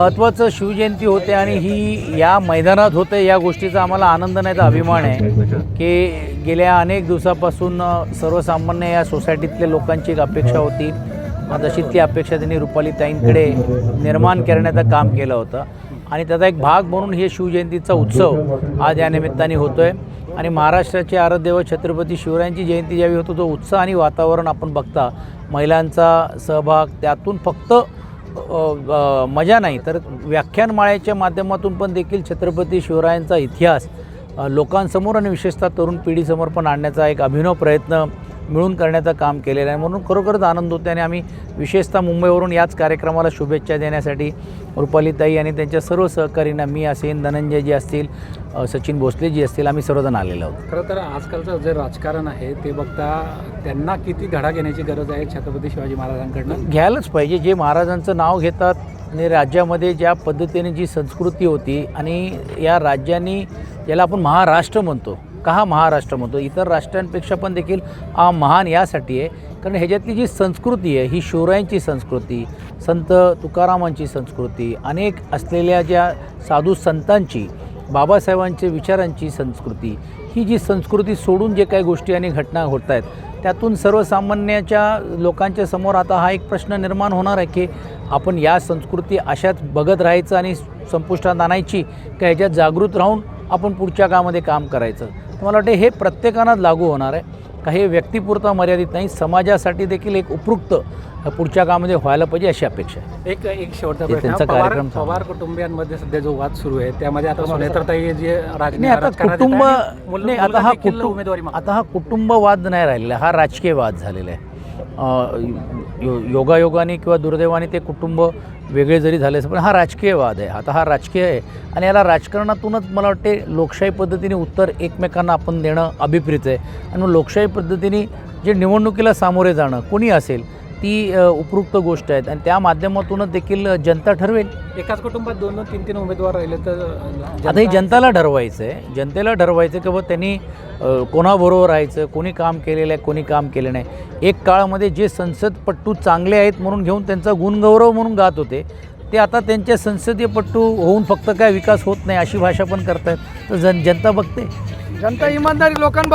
महत्त्वाचं शिवजयंती होते आणि ही या मैदानात होते या गोष्टीचा आम्हाला आनंद नाही तर अभिमान आहे. की गेल्या अनेक दिवसापासून सर्वसामान्य या सोसायटीतल्या लोकांची एक अपेक्षा होती. मग तशी ती अपेक्षा त्यांनी रुपालीताईंकडे निर्माण करण्याचं काम केलं होतं. आणि त्याचा एक भाग म्हणून हे शिवजयंतीचा उत्सव आज या निमित्ताने होतो आहे आणि महाराष्ट्राचे आराध्यव छत्रपती शिवरायांची जयंती ज्यावेळी होतो तो उत्साह आणि वातावरण आपण बघता महिलांचा सहभाग त्यातून फक्त मजा नाही. तर व्याख्यानमाळ्याच्या माध्यमातून पण देखील छत्रपती शिवरायांचा इतिहास लोकांसमोर आणि विशेषतः तरुण पिढीसमोर पण आणण्याचा एक अभिनव प्रयत्न मिळून करण्याचं काम केलेलं आहे. म्हणून खरोखरच आनंद होते आणि आम्ही विशेषतः मुंबईवरून याच कार्यक्रमाला शुभेच्छा देण्यासाठी रुपालीताई आणि त्यांच्या सर्व सहकारींना मी असेन धनंजयजी असतील अ, सचिन भोसलेजी असतील आम्ही सर्वजण आलेलो आहोत. खरं तर आजकालचं जे राजकारण आहे ते बघता त्यांना किती धडा घेण्याची गरज आहे छत्रपती शिवाजी महाराजांकडनं? घ्यायलाच पाहिजे. जे महाराजांचं नाव घेतात आणि राज्यामध्ये ज्या पद्धतीने जी संस्कृती होती आणि या राज्यांनी ज्याला आपण महाराष्ट्र म्हणतो का हा महाराष्ट्र म्हणतो इतर राष्ट्रांपेक्षा पण देखील हा महान यासाठी आहे. कारण ह्याच्यातली जी संस्कृती आहे ही शिवरायांची संस्कृती संत तुकारामांची संस्कृती अनेक असलेल्या ज्या साधू संतांची बाबासाहेबांच्या विचारांची संस्कृती ही जी संस्कृती सोडून जे काही गोष्टी आणि घटना होत आहेत त्यातून सर्वसामान्याच्या लोकांच्या समोर आता हा एक प्रश्न निर्माण होणार आहे की आपण या संस्कृती अशाच बघत राहायचं आणि संपुष्टात आणायची का ह्याच्यात जागृत राहून आपण पुढच्या काळामध्ये काम करायचं? मला वाटतं हे प्रत्येकानंच लागू होणार आहे? काही व्यक्तिपुरता मर्यादित नाही समाजासाठी देखील एक उपयुक्त पुढच्या काळामध्ये व्हायला पाहिजे अशी अपेक्षा आहे. एक एक शेवटचा त्यांचा कार्यक्रम पवार कुटुंबियांमध्ये सध्या जो वाद सुरू आहे त्यामध्ये आता सुनेत्रताई जे राजकीय नाही आता कुटुंब आता हा कुटुंब उमेदवारी. आता हा कुटुंबवाद नाही राहिलेला हा राजकीय वाद झालेला आहे. यो योगायोगाने किंवा दुर्दैवाने ते कुटुंब वेगळे जरी झाले असं पण हा राजकीय वाद आहे. आता हा राजकीय आहे आणि याला राजकारणातूनच मला वाटते लोकशाही पद्धतीने उत्तर एकमेकांना आपण देणं अभिप्रीत आहे. आणि मग लोकशाही पद्धतीने जे निवडणुकीला सामोरे जाणं कोणी असेल ती उपयुक्त गोष्ट आहेत. आणि त्या माध्यमातूनच देखील जनता ठरवेल. एकाच कुटुंबात दोन दोन तीन तीन उमेदवार राहिले तर आता हे जनताला ठरवायचं आहे. जनतेला ठरवायचं की बाबा त्यांनी कोणाबरोबर राहायचं कोणी काम केलेलं आहे कोणी काम केलं नाही. एक काळामध्ये जे संसदपट्टू चांगले आहेत म्हणून घेऊन त्यांचा गुणगौरव म्हणून गात होते ते आता त्यांच्या संसदीयपट्टू होऊन फक्त काय विकास होत नाही अशी भाषा पण करतायत. तर जन जनता बघते. जनता इमानदारी लोकांबरोबर